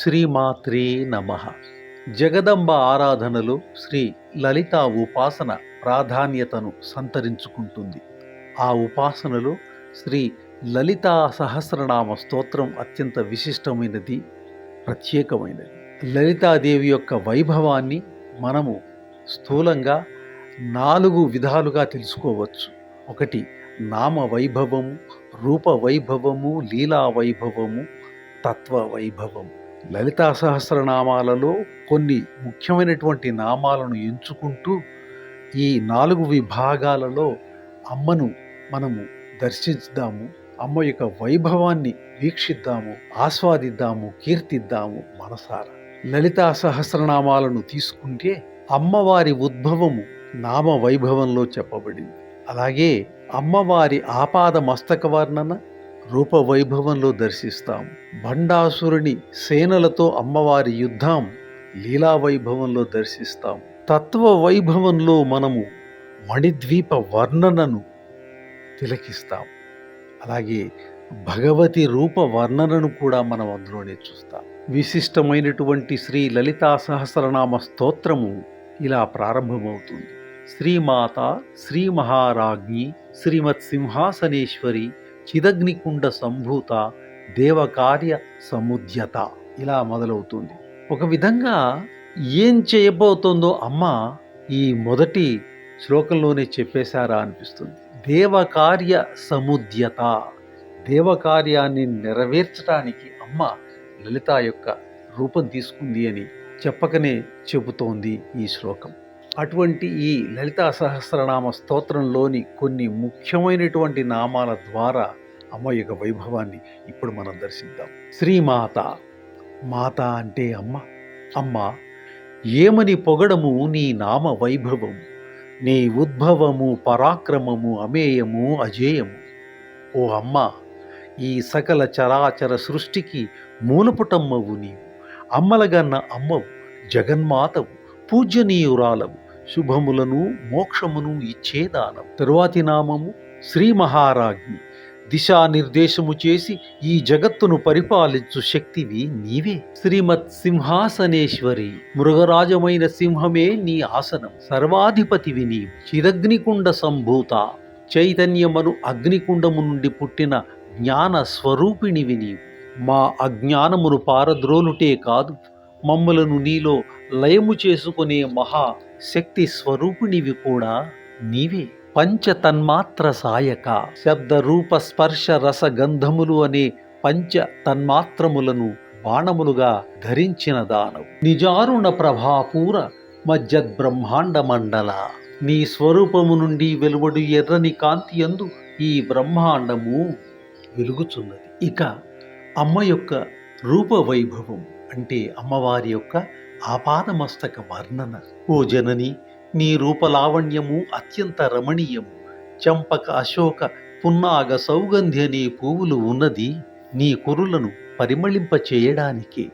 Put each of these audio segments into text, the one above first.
శ్రీమాత్రే నమ. జగదంబ ఆరాధనలో శ్రీ లలిత ఉపాసన ప్రాధాన్యతను సంతరించుకుంటుంది. ఆ ఉపాసనలో శ్రీ లలితా సహస్రనామ స్తోత్రం అత్యంత విశిష్టమైనది ప్రత్యేకమైనది. లలితాదేవి యొక్క వైభవాన్ని మనము స్థూలంగా నాలుగు విధాలుగా తెలుసుకోవచ్చు. ఒకటి నామ వైభవము రూప వైభవము లీలా వైభవము తత్వ వైభవము. లలితా సహస్రనామాలలో కొన్ని ముఖ్యమైనటువంటి నామాలను ఎంచుకుంటూ ఈ నాలుగు విభాగాలలో అమ్మను మనము దర్శించుదాము అమ్మ యొక్క వైభవాన్ని వీక్షిద్దాము ఆస్వాదిద్దాము కీర్తిద్దాము మనసారా. లలితా సహస్రనామాలను తీసుకుంటే అమ్మవారి ఉద్భవము నామ వైభవంలో చెప్పబడింది. అలాగే అమ్మవారి ఆపాద మస్తక వర్ణన రూపవైభవంలో దర్శిస్తాం. భండాసురుని సేనలతో అమ్మవారి యుద్ధం లీలా వైభవంలో తత్వ వైభవంలో మనము మణిద్వీప వర్ణనను తిలకిస్తాం. అలాగే భగవతి రూప వర్ణనను కూడా మనం అందులోనే చూస్తాం. విశిష్టమైనటువంటి శ్రీ లలితా సహస్రనామ స్తోత్రము ఇలా ప్రారంభమవుతుంది. శ్రీమాత శ్రీ మహారాజ్ఞి శ్రీమత్ సింహాసనేశ్వరి చిదగ్నికుండ సంభూత దేవకార్య సముద్యత ఇలా మొదలవుతుంది. ఒక విధంగా ఏం చేయబోతోందో అమ్మ ఈ మొదటి శ్లోకంలోనే చెప్పేశారా అనిపిస్తుంది. దేవకార్య సముద్యత దేవకార్యాన్ని నెరవేర్చడానికి అమ్మ లలిత యొక్క రూపం తీసుకుంది అని చెప్పకనే చెబుతోంది ఈ శ్లోకం. అటువంటి ఈ లలితా సహస్రనామ స్తోత్రంలోని కొన్ని ముఖ్యమైనటువంటి నామాల ద్వారా అమ్మ యొక్క వైభవాన్ని ఇప్పుడు మనం దర్శిద్దాం. శ్రీమాత మాత అంటే అమ్మ. అమ్మ ఏమని పొగడము నీ నామ వైభవం? నీ ఉద్భవము పరాక్రమము అమేయము అజేయము. ఓ అమ్మ ఈ సకల చరాచర సృష్టికి మూలపుటమ్మవు నీవు. అమ్మలగన్న అమ్మవు జగన్మాతవు పూజ్యనీయురాలవు. శుభములను మోక్షమును ఇచ్చేదానం తరువాతి నామము శ్రీ మహారాజ్ఞి. దిశానిర్దేశము చేసి ఈ జగత్తును పరిపాలించు శక్తివి నీవే. శ్రీమత్ సింహాసనేశ్వరి మృగరాజమైన సింహమే నీ ఆసనం. సర్వాధిపతివి నీ చిరగ్నికుండ సంభూత చైతన్యమను అగ్నికుండము నుండి పుట్టిన జ్ఞాన స్వరూపిణివి నీవు. మా అజ్ఞానమును పారద్రోలుటే కాదు మమ్మలను నీలో లయము చేసుకునే మహా శక్తి స్వరూపిణివి కూడా నీవే. పంచ తన్మాత్ర సాయక శబ్ద రూప స్పర్శ రస గంధములు అనే పంచ తన్మాత్రములను బాణములుగా ధరించిన దానవు. నిజారుణ ప్రభాపూర మజ్జద్ బ్రహ్మాండ మండల. నీ స్వరూపము నుండి వెలువడు ఎర్రని కాంతి యందు ఈ బ్రహ్మాండము వెలుగుచున్నది. ఇక అమ్మ యొక్క రూప వైభవం అంటే అమ్మవారి యొక్క ఆపాదమస్తక వర్ణన. ఓ జనని నీ రూపలావణ్యము అత్యంత రమణీయము. చంపక అశోక పున్నాగ సౌగంధ్య నీ పువ్వులు ఉన్నది. నీ కురులను పరిమళింప చేయడానికి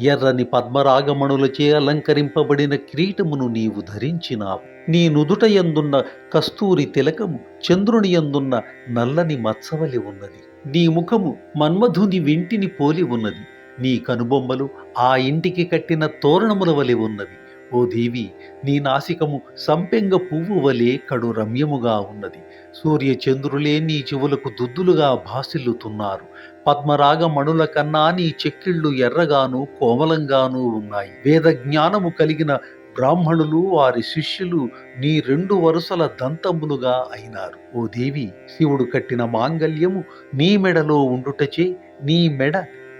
ఎర్రని పద్మరాగమణులచే అలంకరింపబడిన కిరీటమును నీవు ధరించినావు. నీ నుదుట ఎందున్న కస్తూరి తిలకము చంద్రుని యందున్న నల్లని మత్సవలి ఉన్నది. నీ ముఖము మన్మధుని వింటిని పోలి ఉన్నది. నీ కనుబొమ్మలు ఆ ఇంటికి కట్టిన తోరణముల వలె ఉన్నవి. ఓ దేవి నీ నాసికము సంపెంగ పువ్వు వలె కడు రమ్యముగా ఉన్నది. సూర్య చంద్రులే నీ చెవులకు దుద్దులుగా భాసిల్లుతున్నారు. పద్మరాగ మణుల కన్నా నీ చెక్కిళ్ళు ఎర్రగాను కోమలంగాను ఉన్నాయి. వేద జ్ఞానము కలిగిన బ్రాహ్మణులు వారి శిష్యులు నీ రెండు వరుసల దంతములుగా అయినారు. ఓ దేవి శివుడు కట్టిన మాంగల్యము నీ మెడలో ఉండుటచే నీ మెడ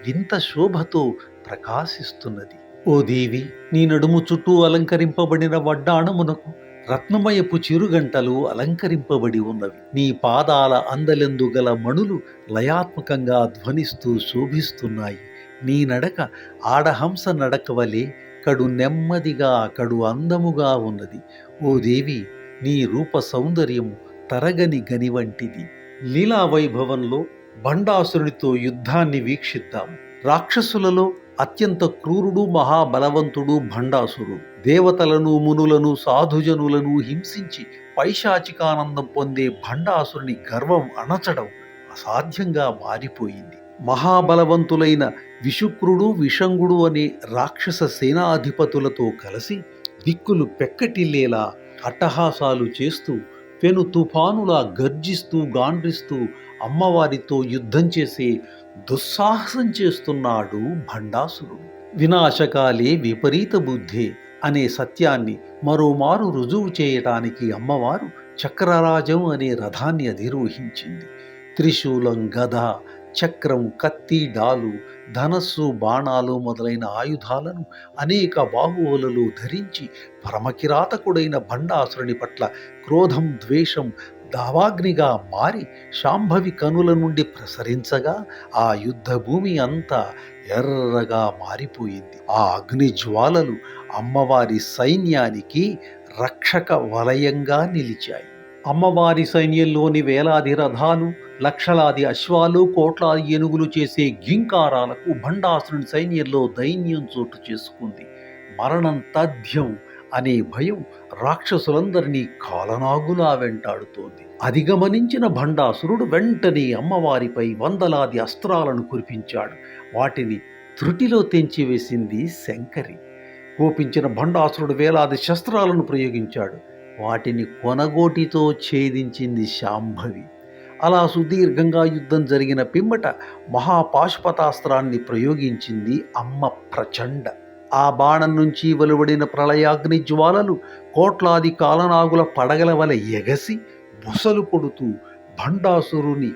వింత శోభతో ప్రకాశిస్తున్నది. ఓ దేవి నీ నడుము చుట్టూ అలంకరింపబడిన వడ్డాణమునకు రత్నమయపు చిరుగంటలు అలంకరింపబడి ఉన్నవి. నీ పాదాల అందలెందు గల మణులు లయాత్మకంగా ధ్వనిస్తూ శోభిస్తున్నాయి. నీ నడక ఆడహంస నడక వలె కడు నెమ్మదిగా కడు అందముగా ఉన్నది. ఓ దేవి నీ రూప సౌందర్యము తరగని గని వంటిది. లీలా వైభవంలో బండాసురుడితో యుద్ధాన్ని వీక్షిద్దాం. రాక్షసులలో అత్యంత క్రూరుడు మహాబలవంతుడు భండాసురుడు. దేవతలను మునులను సాధుజనులను హింసించి పైశాచికానందం పొందే భండాసురుని గర్వం అణచడం అసాధ్యంగా మారిపోయింది. మహాబలవంతులైన విశుక్రుడు విషంగుడు అనే రాక్షస సేనాధిపతులతో కలిసి దిక్కులు పెక్కటిల్లేలా అట్టహాసాలు చేస్తూ పెను తుఫానులా గర్జిస్తూ గాండ్రిస్తూ అమ్మవారితో యుద్ధం చేసే దుస్సాహసం చేస్తున్నాడు భండాసురుడు వినాశకాలే విపరీత బుద్ధే అనే సత్యాన్ని మరోమారు రుజువు చేయటానికి అమ్మవారు చక్రరాజం అనే రథాన్ని అధిరోహించింది. త్రిశూలం గద చక్రం కత్తి డాలు ధనస్సు బాణాలు మొదలైన ఆయుధాలను అనేక బాహువులలో ధరించి పరమకిరాతకుడైన భండాసురుని పట్ల క్రోధం ద్వేషం దావాగ్నిగా మారి శాంభవి కనుల నుండి ప్రసరించగా ఆ యుద్ధ భూమి అంతా ఎర్రగా మారిపోయింది. ఆ అగ్ని జ్వాలలు అమ్మవారి సైన్యానికి రక్షక వలయంగా నిలిచాయి. అమ్మవారి సైన్యంలోని వేలాది రథాలు లక్షలాది అశ్వాలు కోట్లాది ఏనుగులు చేసే గింకారాలకు భండాసురుని సైన్యంలో దైన్యం చోటు చేసుకుంది. మరణం తథ్యం అనే భయం రాక్షసులందరినీ కాలనాగులా వెంటాడుతోంది. అధిగమనించిన భండాసురుడు వెంటనే అమ్మవారిపై వందలాది అస్త్రాలను కురిపించాడు. వాటిని త్రుటిలో తెంచివేసింది శంకరి. కోపించిన భండాసురుడు వేలాది శస్త్రాలను ప్రయోగించాడు. వాటిని కొనగోటితో ఛేదించింది శాంభవి. అలా సుదీర్ఘంగా యుద్ధం జరిగిన పిమ్మట మహాపాశుపతాస్త్రాన్ని ప్రయోగించింది అమ్మ ప్రచండ. ఆ బాణం నుంచి వెలువడిన ప్రళయాగ్ని జ్వాలలు కోట్లాది కాలనాగుల పడగల వలె ఎగసి బుసలు కొడుతూ భండాసురుని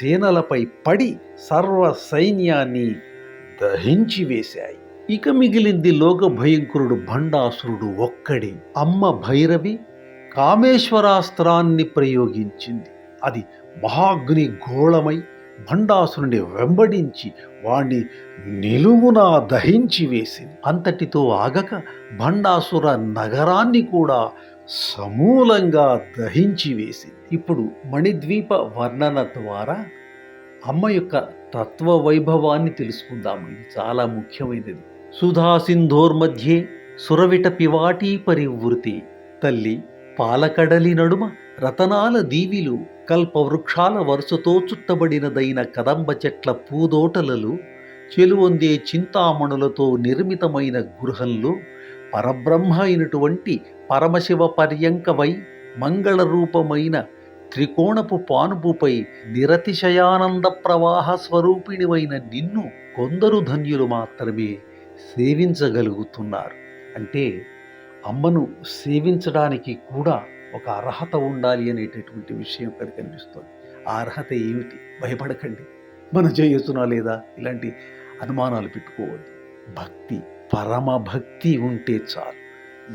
సేనలపై పడి సర్వ సైన్యాన్ని దహించి వేశాయి. ఇక మిగిలింది లోక భయంకరుడు భండాసురుడు ఒక్కడే. అమ్మ భైరవి కామేశ్వరాస్త్రాన్ని ప్రయోగించింది. అది మహాగ్ని గోళమై భండాసురుని వెంబడించి వాణ్ణి నిలువునా దహించి వేసింది. అంతటితో ఆగక భండాసుర నగరాన్ని కూడా సమూలంగా దహించి వేసింది. ఇప్పుడు మణిద్వీప వర్ణన ద్వారా అమ్మ యొక్క తత్వ వైభవాన్ని తెలుసుకుందాము ఇది చాలా ముఖ్యమైనది. సుధా సింధోర్మధ్యే సురవిట పివాటీ పరివృతి. తల్లి పాలకడలి నడుమ రతనాల దీవిలు కల్పవృక్షాల వరుసతో చుట్టబడినదైన కదంబ చెట్ల పూదోటలలో చెలువొందే చింతామణులతో నిర్మితమైన గృహంలో పరబ్రహ్మ అయినటువంటి పరమశివ పర్యంకమై మంగళ రూపమైన త్రికోణపు పానుపుపై నిరతిశయానంద ప్రవాహ స్వరూపిణివైన నిన్ను కొందరు ధన్యులు మాత్రమే సేవించగలుగుతున్నారు. అంటే అమ్మను సేవించడానికి కూడా ఒక అర్హత ఉండాలి అనేటటువంటి విషయం ఇక్కడ కనిపిస్తుంది. ఆ అర్హత ఏమిటి? భయపడకండి. మనం చేయొచ్చునా లేదా? ఇలాంటి అనుమానాలు పెట్టుకోవద్దు. భక్తి. పరమ భక్తి ఉంటే చాలు.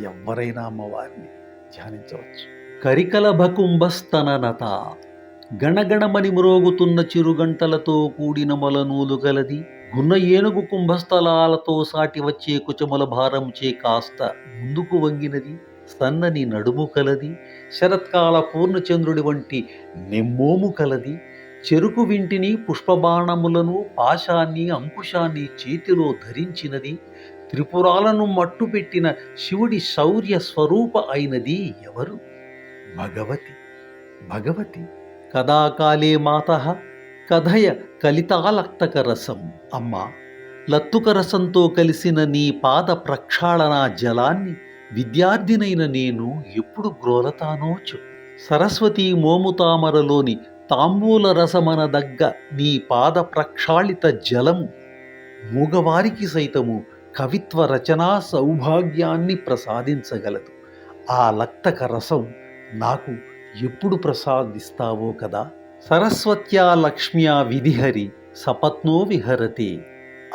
ఎవరైనా అమ్మవారిని ధ్యానించవచ్చు. కరికల భకుంభస్తననత గణగణమని మ్రోగుతున్న చిరుగంటలతో కూడిన మొలనూలు గలది గున్న ఏనుగు కుంభస్థలాలతో సాటి వచ్చే కుచముల భారంచే కాస్త ముందుకు వంగినది సన్నని నడుము కలది శరత్కాల పూర్ణచంద్రుడి వంటి నెమ్మోము కలది చెరుకు వింటిని పుష్పబాణములను పాశాన్ని అంకుశాన్ని చేతిలో ధరించినది త్రిపురాలను మట్టుపెట్టిన శివుడి శౌర్య స్వరూప అయినది ఎవరు? భగవతి. భగవతి. కదాకాలే మాత. కథయ కలితాలక్తక రసం. అమ్మా! లత్తుక రసంతో కలిసిన నీ పాద ప్రక్షాళన జలాన్ని విద్యార్థినైన నేను ఎప్పుడు గ్రోలతానో చెప్పు. సరస్వతి మోముతామరలోని తాంబూల రసమన దగ్గ నీ పాద ప్రక్షాళిత జలము మూగవారికి సైతము కవిత్వ రచనా సౌభాగ్యాన్ని ప్రసాదించగలదు. ఆ లక్తక రసం నాకు ఎప్పుడు ప్రసాదిస్తావో కదా? సరస్వత్యా లక్ష్మ్యా విధిహరి సపత్నో విహరతే.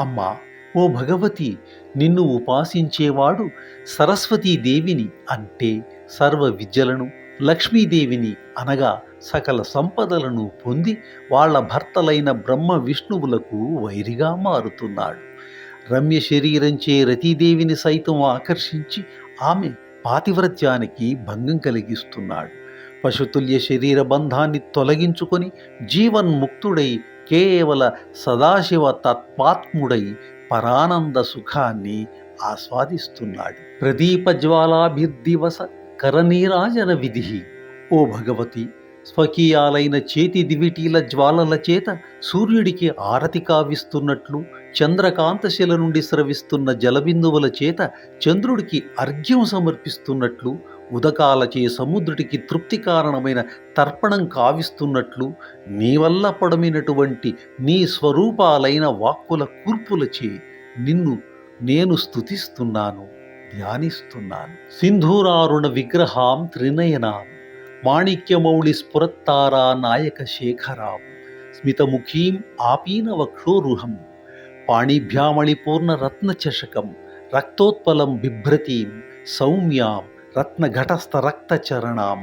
అమ్మా ఓ భగవతి నిన్ను ఉపాసించేవాడు సరస్వతీదేవిని అంటే సర్వ విద్యలను లక్ష్మీదేవిని అనగా సకల సంపదలను పొంది వాళ్ళ భర్తలైన బ్రహ్మ విష్ణువులకు వైరిగా మారుతున్నాడు. రమ్య శరీరంచే రతీదేవిని సైతం ఆకర్షించి ఆమె పాతివ్రత్యానికి భంగం కలిగిస్తున్నాడు. పశుతుల్య శరీర బంధాన్ని తొలగించుకొని జీవన్ముక్తుడై కేవల సదాశివ తత్వాత్ముడై పరానంద సుఖాన్ని ఆస్వాదిస్తున్నాడు. ప్రదీప జ్వాలాభిర్దివస కరనీరాజన విధి ఓ భగవతి స్వకీయాలైన చేతి దివిటీల జ్వాలల చేత సూర్యుడికి ఆరతి కావిస్తున్నట్లు చంద్రకాంతశిల నుండి స్రవిస్తున్న జలబిందువుల చేత చంద్రుడికి అర్ఘ్యం సమర్పిస్తున్నట్లు ఉదకాలచే సముద్రుడికి తృప్తి కారణమైన తర్పణం కావిస్తున్నట్లు నీ వల్ల పొడమినటువంటి నీ స్వరూపాలైన వాక్కుల కూర్పులచే నిన్ను నేను స్తుతిస్తున్నాను ధ్యానిస్తున్నాను. సింధూరారుణ విగ్రహాం త్రినయనాం మాణిక్యమౌళి స్ఫురత్తారా నాయక శేఖరాం స్మితముఖీం ఆపీన వక్షోరుహం పాణిభ్యామళిపూర్ణ రత్నచషకం రక్తోత్పలం బిభ్రతీం సౌమ్యాం రత్నఘటస్థ రక్తచరణాం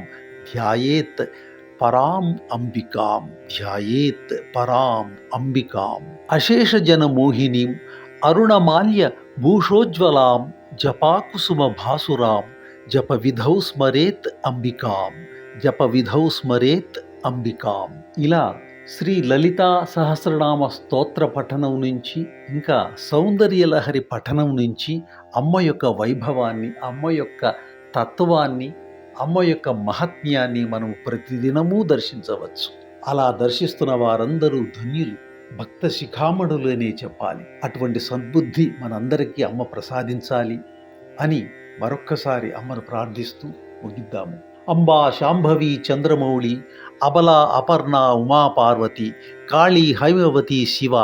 ధ్యాయేత్ పరాం అంబికాం ధ్యాయేత్ పరాం అంబికాం అశేష జన మోహినీం అరుణమాల్య భూషోజ్వలాం జపాకుసుమ భాసురాం జప విధౌ స్మరేత్ అంబికాం జప విధౌ స్మరేత్ అంబికాం ఇలా శ్రీ లలితా సహస్రనామ స్తోత్ర పఠనం నుంచి ఇంకా సౌందర్యలహరి పఠనం నుంచి అమ్మ యొక్క వైభవాన్ని అమ్మ యొక్క తత్వాన్ని అమ్మ యొక్క మహత్యాన్ని మనం ప్రతిదినము దర్శించవచ్చు. అలా దర్శిస్తున్న వారందరూ ధన్యులు. భక్త శిఖామణులనే చెప్పాలి. అటువంటి సద్బుద్ధి మనందరికీ అమ్మ ప్రసాదించాలి అని మరొక్కసారి అమ్మను ప్రార్థిస్తూ ముగిద్దాము. అంబా శాంభవి చంద్రమౌళి అబల అపర్ణ ఉమాపార్వతి కాళీ హైమవతి శివ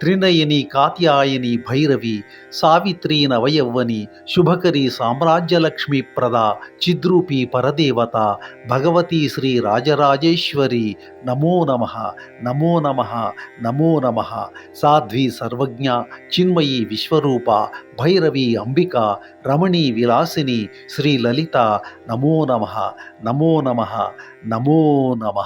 త్రినయని కాత్యాయని భైరవి సావిత్రి నవయవ్వని శుభకరి సామ్రాజ్యలక్ష్మి ప్రద చిద్రూపి పరదేవత భగవతి శ్రీ రాజరాజేశ్వరి నమో నమ నమో నమ నమో నమ సాధ్వి సర్వజ్ఞ చిన్మయి విశ్వరూప భైరవి అంబిక రమణి విలాసిని శ్రీ లలిత నమో నమ నమో నమ నమో నమ